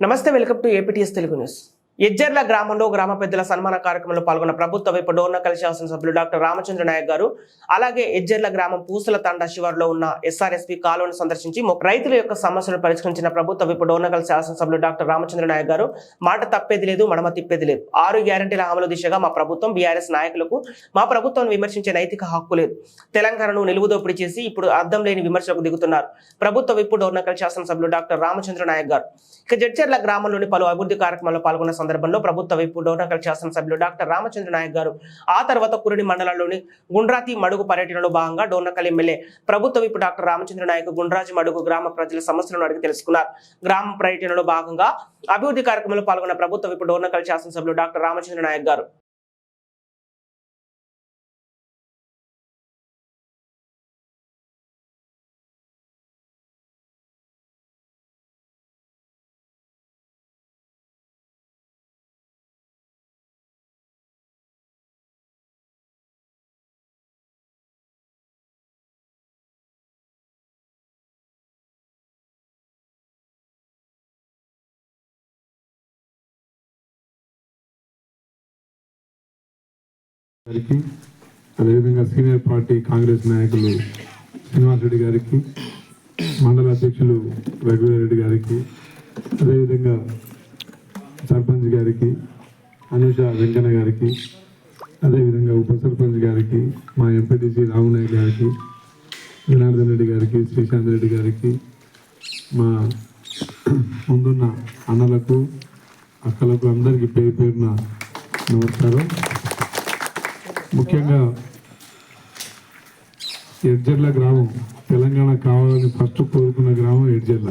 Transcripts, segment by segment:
నమస్తే welcome to APTS Telugu news Ejjarla గ్రామంలో గ్రామ పెద్దల సన్మాన కార్యక్రమంలో పాల్గొన్న ప్రభుత్వ వైపు డోర్నకల్ శాసనసభ్యులు డాక్టర్ రామచంద్ర నాయక్ గారు అలాగే ఎజ్జర్ల గ్రామం పూసల తండా శివారులో ఉన్న ఎస్ఆర్ఎస్పీ కాలువను సందర్శించి రైతుల యొక్క సమస్యలను పరిష్కరించిన ప్రభుత్వ వైపు డోర్నకల్ శాసనసభ్యులు డాక్టర్ రామచంద్ర నాయక్ గారు మాట తప్పేది లేదు మడమ తిప్పేది లేదు. ఆరు గ్యారంటీల అమలు దిశగా మా ప్రభుత్వం బీఆర్ఎస్ నాయకులకు మా ప్రభుత్వం విమర్శించే నైతిక హక్కు లేదు. తెలంగాణను నిలువుదోపిడి చేసి ఇప్పుడు అర్థం లేని విమర్శలకు దిగుతున్నారు. ప్రభుత్వ విప్పు డోర్నకల్ శాసనసభ్యులు డాక్టర్ రామచంద్ర నాయక్ గారు. ఇక జడ్చర్ల గ్రామంలోని పలు అభివృద్ధి కార్యక్రమాల్లో పాల్గొన్న సందర్భంలో ప్రభుత్వ వైపు డోర్నకల్ శాసనసభ్యులు డాక్టర్ రామచంద్ర నాయక్ గారు ఆ తర్వాత కురుడి మండలంలోని గుండ్రాతి మడుగు పర్యటనలో భాగంగా డోర్నకల్ ఎమ్మెల్యే ప్రభుత్వ వైపు డాక్టర్ రామచంద్ర నాయక్ గుండ్రాజు మడుగు గ్రామ ప్రజల సమస్యలను అడిగి తెలుసుకున్నారు. గ్రామ పర్యటనలో భాగంగా అభివృద్ధి కార్యక్రమంలో పాల్గొన్న ప్రభుత్వ వైపు డోర్నకల్ శాసనసభ్యులు డాక్టర్ రామచంద్ర నాయక్ గారు. గారికి అదేవిధంగా సీనియర్ పార్టీ కాంగ్రెస్ నాయకులు శ్రీనివాస్ రెడ్డి గారికి మండల అధ్యక్షులు రఘువీరెడ్డి గారికి అదేవిధంగా సర్పంచ్ గారికి అనుష వెంకన్న గారికి అదేవిధంగా ఉప సర్పంచ్ గారికి మా ఎంపీటీసీ రామునాయుడు గారికి జనార్దన్ రెడ్డి గారికి శ్రీశాంత్ రెడ్డి గారికి మా ముందున్న అన్నలకు అక్కలకు అందరికీ పేరు పేరున నమస్కారం. ముఖ్యంగా ఎడ్జర్ల గ్రామం తెలంగాణ కావాలని ఫస్ట్ కోరుకున్న గ్రామం ఎడ్జర్ల.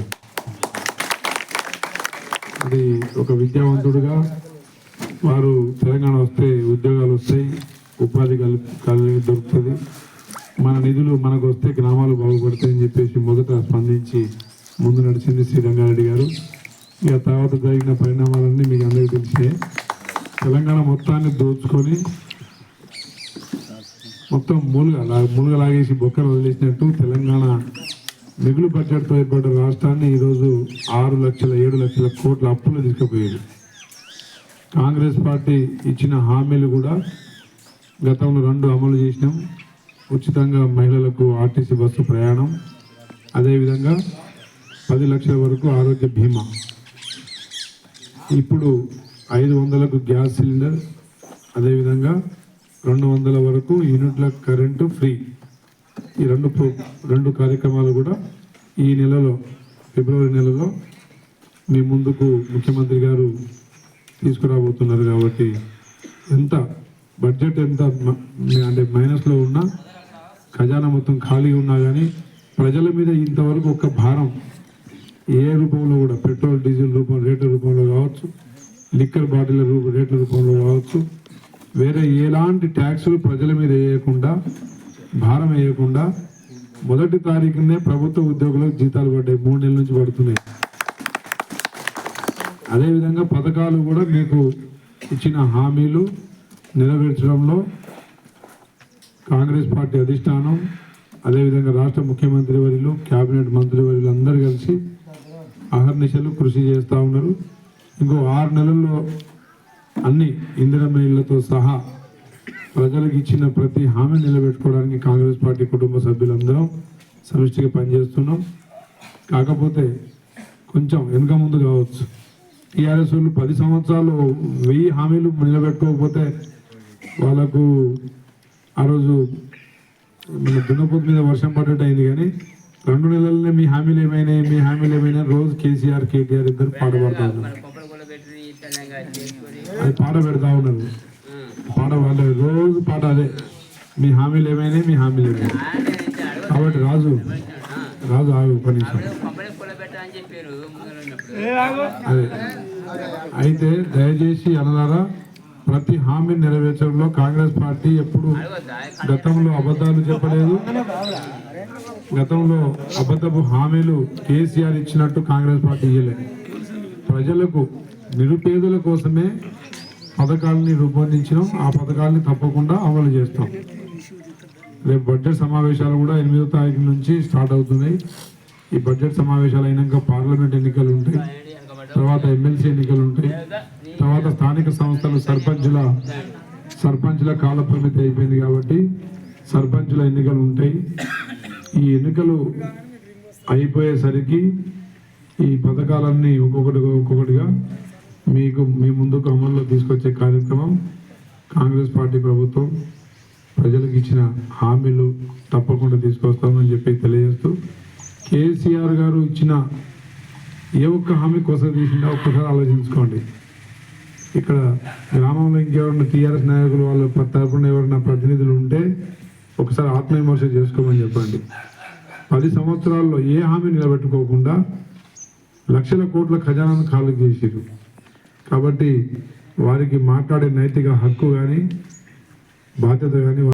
అది ఒక విద్యావంతుడుగా వారు తెలంగాణ వస్తే ఉద్యోగాలు వస్తాయి ఉపాధి కల్ కలిగి దొరుకుతుంది. మన నిధులు మనకు వస్తే గ్రామాలు బాగుపడతాయని చెప్పేసి మొదట స్పందించి ముందు నడిచింది శ్రీ రంగారెడ్డి గారు. ఇక తర్వాత జరిగిన పరిణామాలన్నీ మీకు అందరికీ తెలిసే తెలంగాణ మొత్తాన్ని దోచుకొని మొత్తం మూలుగా లా- లాగేసి బొక్కలు వదిలేసినట్టు తెలంగాణ మిగులు బడ్జెట్తో ఏర్పడిన రాష్ట్రాన్ని ఈరోజు ఆరు లక్షల ఏడు లక్షల కోట్ల అప్పులు తీసుకుపోయారు. కాంగ్రెస్ పార్టీ ఇచ్చిన హామీలు కూడా గతంలో రెండు అమలు చేసినాం. ఉచితంగా మహిళలకు ఆర్టీసీ బస్సు ప్రయాణం. అదేవిధంగా పది లక్షల వరకు ఆరోగ్య బీమా. ఇప్పుడు ఐదు వందలకు గ్యాస్ సిలిండర్. అదేవిధంగా రెండు వందల వరకు యూనిట్ల కరెంటు ఫ్రీ. ఈ రెండు ప్రో- రెండు కార్యక్రమాలు కూడా ఈ నెలలో ఫిబ్రవరి నెలలో మీ ముందుకు ముఖ్యమంత్రి గారు తీసుకురాబోతున్నారు కాబట్టి ఎంత బడ్జెట్ ఎంత మ- అంటే మైనస్లో ఉన్నా ఖజానా మొత్తం ఖాళీగా ఉన్నా కానీ ప్రజల మీద ఇంతవరకు ఒక భారం ఏ రూపంలో కూడా పెట్రోల్ డీజిల్ రూపం రేట్ల రూపంలో కావచ్చు లిక్కర్ బాటిల్ రూప రేట్ల రూపంలో కావచ్చు వేరే ఎలాంటి ట్యాక్సులు ప్రజల మీద వేయకుండా భారం వేయకుండా మొదటి తారీఖునే ప్రభుత్వ ఉద్యోగులకు జీతాలు పడ్డాయి. మూడు నెలల నుంచి పడుతున్నాయి. అదేవిధంగా పథకాలు కూడా మీకు ఇచ్చిన హామీలు నెరవేర్చడంలో కాంగ్రెస్ పార్టీ అధిష్టానం అదేవిధంగా రాష్ట్ర ముఖ్యమంత్రి వర్యులు కేబినెట్ మంత్రి వర్యులు అందరూ కలిసి అహర్నిశలు కృషి చేస్తూ ఉన్నారు. ఇంకో ఆరు నెలల్లో అన్ని ఇందిరమ్మ ఇళ్ళతో సహా ప్రజలకు ఇచ్చిన ప్రతి హామీ నిలబెట్టుకోవడానికి కాంగ్రెస్ పార్టీ కుటుంబ సభ్యులందరం సమిష్టిగా పనిచేస్తున్నాం. కాకపోతే కొంచెం వెనుక ముందు కావచ్చు. టీఆర్ఎస్ వాళ్ళు పది సంవత్సరాలు వెయ్యి హామీలు నిలబెట్టుకోకపోతే వాళ్ళకు ఆ రోజు మన దున్నపోతు మీద వర్షం పడ్డట్టు అయింది కానీ రెండు నెలలనే మీ హామీలు ఏమైనాయి మీ హామీలు ఏమైనా రోజు కేసీఆర్ కేటీఆర్ ఇద్దరు ఉన్నారు అది పాట పెడతా ఉన్నారు పాట వాళ్ళ రోజు పాట అదే. మీ హామీలు ఏమైనా మీ హామీలు ఏమైనా కాబట్టి రాజు రాజు ఆగు ఒక అదే. అయితే దయచేసి అనలారా ప్రతి హామీ నెరవేర్చడంలో కాంగ్రెస్ పార్టీ ఎప్పుడు గతంలో అబద్ధాలు చెప్పలేదు. గతంలో అబద్ధపు హామీలు కేసీఆర్ ఇచ్చినట్టు కాంగ్రెస్ పార్టీ ఇవ్వలేదు ప్రజలకు నిరుపేదల కోసమే పథకాలని రూపొందించినాం. ఆ పథకాలని తప్పకుండా అమలు చేస్తాం. రేపు బడ్జెట్ సమావేశాలు కూడా ఎనిమిదో తారీఖు నుంచి స్టార్ట్ అవుతున్నాయి. ఈ బడ్జెట్ సమావేశాలు అయినాక పార్లమెంట్ ఎన్నికలు ఉంటాయి. తర్వాత ఎమ్మెల్సీ ఎన్నికలు ఉంటాయి. తర్వాత స్థానిక సంస్థలు సర్పంచుల సర్పంచుల కాల పరిమితి అయిపోయింది కాబట్టి సర్పంచుల ఎన్నికలు ఉంటాయి. ఈ ఎన్నికలు అయిపోయేసరికి ఈ పథకాలన్నీ ఒక్కొక్కటిగా ఒక్కొక్కటిగా మీకు మీ ముందుకు అమల్లో తీసుకొచ్చే కార్యక్రమం కాంగ్రెస్ పార్టీ ప్రభుత్వం ప్రజలకు ఇచ్చిన హామీలు తప్పకుండా తీసుకొస్తామని చెప్పి తెలియజేస్తూ కేసీఆర్ గారు ఇచ్చిన ఏ ఒక్క హామీ కోసం తీసిందా ఒక్కసారి ఆలోచించుకోండి. ఇక్కడ గ్రామంలో ఇంకెవరన్నా టీఆర్ఎస్ నాయకులు వాళ్ళ తరపున ఎవరైనా ప్రతినిధులు ఉంటే ఒకసారి ఆత్మవిమర్శ చేసుకోమని చెప్పండి. పది సంవత్సరాల్లో ఏ హామీ నిలబెట్టుకోకుండా లక్షల కోట్ల ఖజానాను ఖాళీ చేసిరు కాబట్టి వారికి మాట్లాడే నైతిక హక్కు కానీ బాధ్యత కానీ